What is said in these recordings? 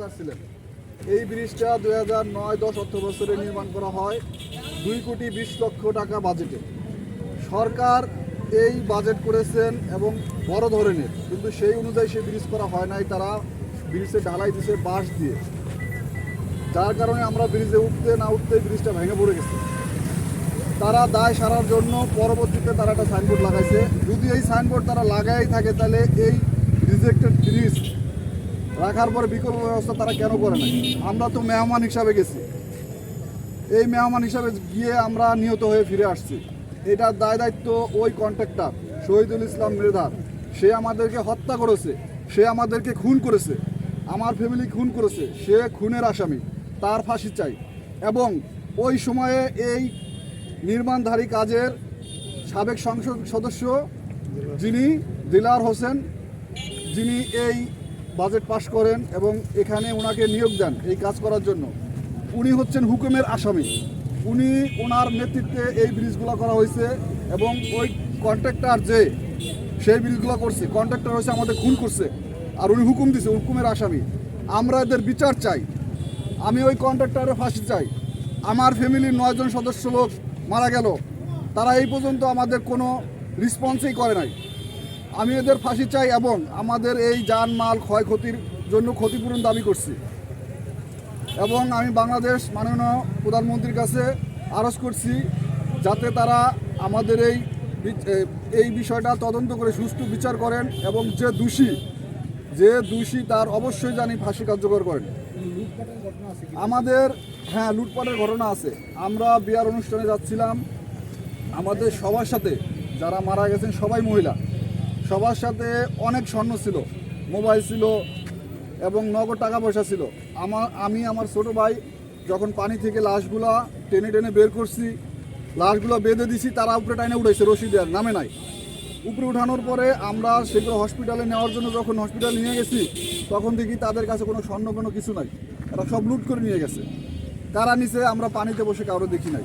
ঠিকাদার ছিলেন এই ব্রিজটা দুই হাজার নয় দশ অর্থ বছরে নির্মাণ করা হয় দুই কোটি বিশ লক্ষ টাকা বাজেটে। সরকার এই বাজেট করেছেন এবং বড় ধরনের, কিন্তু সেই অনুযায়ী সে ব্রিজ করা হয় নাই, তারা ব্রিজে ঢালাই দিছে বাঁশ দিয়ে। যার কারণে আমরা ব্রিজে উঠতে না উঠতে ব্রিজটা ভেঙে পড়ে গেছে। তারা দায় সারার জন্য পরবর্তীতে তারা একটা সাইনবোর্ড লাগাইছে। যদি এই সাইনবোর্ড তারা লাগাই থাকে, তাহলে এই রিজেক্টেড ব্রিজ রাখার পরে বিকল্প ব্যবস্থা তারা কেন করে নাই? আমরা তো মেহমান হিসাবে গেছি। এই মেহমান হিসাবে গিয়ে আমরা নিহত হয়ে ফিরে আসছি। এটার দায় দায়িত্ব ওই কন্ট্রাক্টর শহীদুল ইসলাম মৃধার। সে আমাদেরকে হত্যা করেছে, সে আমাদেরকে খুন করেছে, আমার ফ্যামিলি খুন করেছে, সে খুনের আসামি, তার ফাঁসি চাই। এবং ওই সময়ে এই নির্মাণধারী কাজের সাবেক সংসদ সদস্য যিনি দিলার হোসেন, যিনি এই বাজেট পাশ করেন এবং এখানে ওনাকে নিয়োগ দেন এই কাজ করার জন্য। উনি হচ্ছেন হুকুমের আসামি। উনি ওনার নেতৃত্বে এই ব্রিজগুলো করা হয়েছে এবং ওই কন্ট্রাক্টর যে সেই ব্রিজগুলো করছে, কন্ট্রাক্টর হয়েছে আমাদের খুন করছে আর উনি হুকুম দিছে, হুকুমের আসামি। আমরা এদের বিচার চাই। আমি ওই কন্ট্রাক্টরের ফাঁসি চাই। আমার ফ্যামিলির নয়জন সদস্য লোক মারা গেল। তারা এই পর্যন্ত আমাদের কোনো রেসপন্সই করে নাই। আমি এদের ফাঁসি চাই এবং আমাদের এই যানমাল ক্ষয়ক্ষতির জন্য ক্ষতিপূরণ দাবি করছি। এবং আমি বাংলাদেশ মাননীয় প্রধানমন্ত্রীর কাছে আরজ করছি যাতে তারা আমাদের এই এই বিষয়টা তদন্ত করে সুষ্ঠু বিচার করেন এবং যে দোষী যে দোষী তার অবশ্যই জানি ফাঁসি কার্যকর করেন। আমাদের হ্যাঁ লুটপাটের ঘটনা আছে। আমরা বিয়ার অনুষ্ঠানে যাচ্ছিলাম। আমাদের সবার সাথে যারা মারা গেছেন সবাই মহিলা। সবার সাথে অনেক স্বর্ণ ছিল, মোবাইল ছিল এবং নগদ টাকা পয়সা ছিল। আমার, আমি, আমার ছোট ভাই যখন পানি থেকে লাশগুলা টেনে টেনে বের করছি, লাশগুলো বেঁধে দিছি, তারা উপরে টাইনে উঠেছে রশি নামে নাই। উপরে উঠানোর পরে আমরা সেগুলো হসপিটালে নেওয়ার জন্য যখন হসপিটালে নিয়ে গেছি, তখন দেখি তাদের কাছে কোনো স্বর্ণ কোনো কিছু নাই। তারা সব লুট করে নিয়ে গেছে। তারা নিচে আমরা পানিতে বসে কারও দেখি নাই।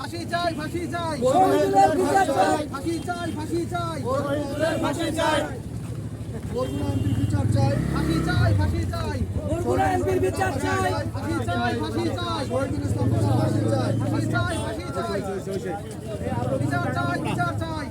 ফাঁসি চাই ফাঁসি চাই। ফাঁসি চাই ফাঁসি চাই ফাঁসি চাই। বরগুনা এমপির বিচার চাই ফাঁসি চাই ফাঁসি চাই। বরগুনা এমপির বিচার চাই। ফাঁসি চাই ফাঁসি চাই। শহীদুল ইসলাম ফাঁসি চাই ফাঁসি চাই ফাঁসি চাই।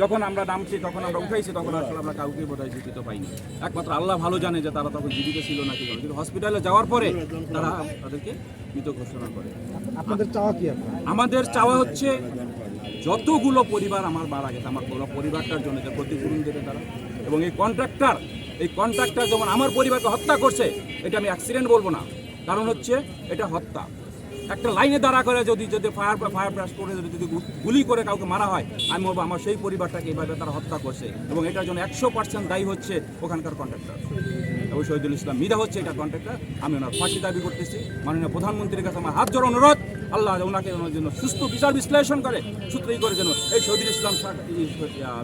যখন আমরা নামছি তখন আমরা উঠাইছি তখন আসলে আমরা কাউকে বোধহয় জীবিত পাইনি। একমাত্র আল্লাহ ভালো জানে যে তারা তখন জীবিত ছিল না। কি করে। কিন্তু হসপিটালে যাওয়ার পরে তারা তাদেরকে মৃত ঘোষণা করে। আপনাদের চাওয়া কি আমাদের চাওয়া হচ্ছে যতগুলো পরিবার আমার মারা গেছে আমার পুরো পরিবারটার জন্য যে ক্ষতিপূরণ দেবে তারা। এবং এই কন্ট্রাক্টর এই কন্ট্রাক্টর যেমন আমার পরিবারকে হত্যা করছে এটা আমি অ্যাক্সিডেন্ট বলব না। কারণ হচ্ছে এটা হত্যা। একটা লাইনে দাঁড়া করে যদি যদি ফায়ার ফায়ার ব্রাশ করে যদি যদি গুলি করে কাউকে মারা হয়, আমি বলব আমার সেই পরিবারটাকে এইভাবে তারা হত্যা করছে এবং এটার জন্য একশো পার্সেন্ট দায়ী হচ্ছে ওখানকার কন্ট্রাক্টর এবং শহীদুল ইসলাম মিদা হচ্ছে এটা কন্ট্রাক্টর আমি ওনার ফাঁসি দাবি করতেছি। মাননীয় প্রধানমন্ত্রীর কাছে আমার হাত জোড় অনুরোধ। আল্লাহ ওনাকে ওনার জন্য সুস্থ বিচার বিশ্লেষণ করে, সূত্রই করে যেন এই শহীদুল ইসলাম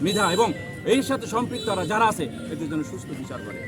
মিধা এবং এর সাথে সম্পৃক্তরা যারা আছে, এদের জন্য সুস্থ বিচার করে।